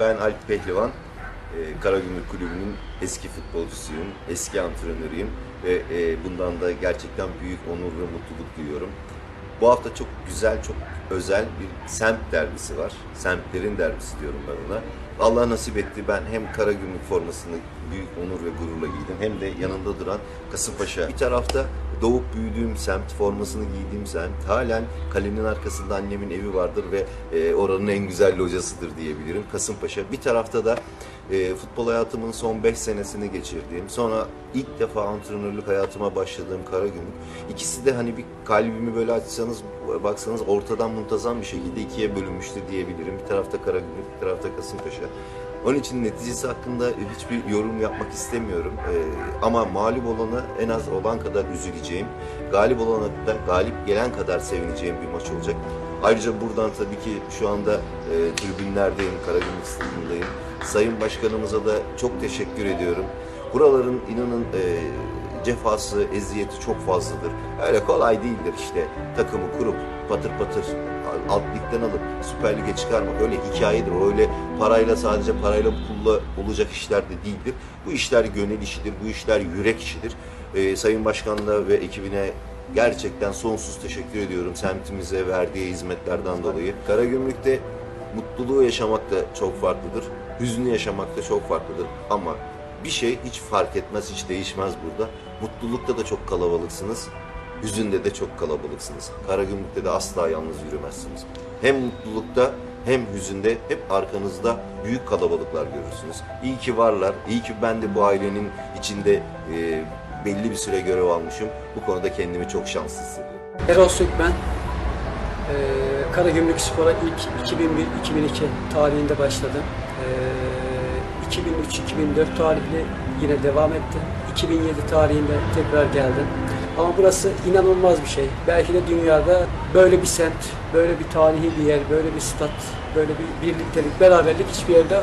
Ben Alp Pehlivan, e, Karagümrük Kulübü'nün eski futbolcusuyum, eski antrenörüyüm ve e, bundan da gerçekten büyük onur ve mutluluk duyuyorum. Bu hafta çok güzel, çok özel bir semt derbisi var. Semtlerin derbisi diyorum ben ona. Allah nasip etti ben hem Karagümrük formasını büyük onur ve gururla giydim hem de yanında duran Kasımpaşa. Bir tarafta doğup büyüdüğüm semt, formasını giydiğim semt. Halen kalenin arkasında annemin evi vardır ve e, oranın en güzel locasıdır diyebilirim. Kasımpaşa. Bir tarafta da e, futbol hayatımın son 5 senesini geçirdiğim, sonra ilk defa antrenörlük hayatıma başladığım Karagümrük. İkisi de hani bir kalbimi böyle açsanız, baksanız ortadan muntazam bir şekilde ikiye bölünmüştür diyebilirim. Bir tarafta Karagümrük, bir tarafta Kasımpaşa. Onun için neticesi hakkında hiçbir yorum yapmak istemiyorum. Ee, ama mağlup olana en az olan kadar üzüleceğim. Galip olana da galip gelen kadar sevineceğim bir maç olacak. Ayrıca buradan tabii ki şu anda e, tribünlerdeyim, Karagümrük stadındayım. Sayın Başkanımıza da çok teşekkür ediyorum. Buraların inanın e, cefası, eziyeti çok fazladır. Öyle kolay değildir işte takımı kurup patır patır alt ligden alıp Süper Lig'e çıkarmak öyle hikayedir. Öyle parayla sadece parayla pulla olacak işler de değildir. Bu işler gönül işidir, bu işler yürek işidir. Ee, Sayın Başkan'la ve ekibine gerçekten sonsuz teşekkür ediyorum semtimize verdiği hizmetlerden dolayı. Karagümrük'te mutluluğu yaşamak da çok farklıdır. Hüznü yaşamak da çok farklıdır. Ama bir şey hiç fark etmez, hiç değişmez burada. Mutlulukta da çok kalabalıksınız. Hüzünde de çok kalabalıksınız. Karagümrük'te de asla yalnız yürümezsiniz. Hem mutlulukta hem hüzünde hep arkanızda büyük kalabalıklar görürsünüz. İyi ki varlar. İyi ki ben de bu ailenin içinde e, belli bir süre görev almışım. Bu konuda kendimi çok şanslı hissediyorum. Erol Sökmen, eee Karagümrük Spor'a ilk 2001-2002 tarihinde başladım. Eee 2003-2004 tarihli yine devam etti. 2007 tarihinde tekrar geldim. Ama burası inanılmaz bir şey. Belki de dünyada böyle bir semt, böyle bir tarihi bir yer, böyle bir stat, böyle bir birliktelik, beraberlik hiçbir yerde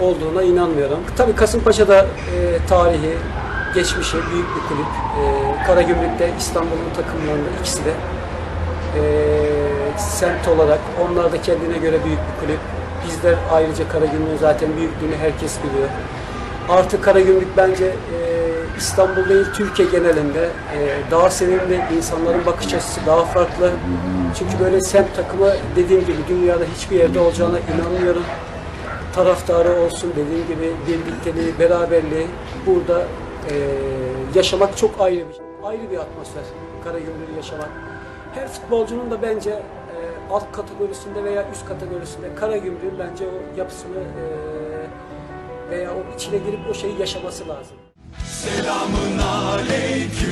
olduğuna inanmıyorum. Tabii Kasımpaşa'da e, tarihi, geçmişi büyük bir kulüp. E, Karagümrük'te İstanbul'un takımlarında ikisi de e, semt olarak onlar da kendine göre büyük bir kulüp. Bizler ayrıca Karagümrük'ün zaten büyüklüğünü herkes biliyor. Artı Karagümrük bence e, İstanbul değil Türkiye genelinde e, daha sevimli, insanların bakış açısı daha farklı. Çünkü böyle semt takımı dediğim gibi dünyada hiçbir yerde olacağına inanmıyorum. Taraftarı olsun dediğim gibi birlikteliği, beraberliği burada e, yaşamak çok ayrı bir ayrı bir atmosfer. Karagümrük'ü yaşamak. Her futbolcunun da bence e, alt kategorisinde veya üst kategorisinde Karagümrük'ün bence o yapısını e, veya o içine girip o şeyi yaşaması lazım. Selamın aleyküm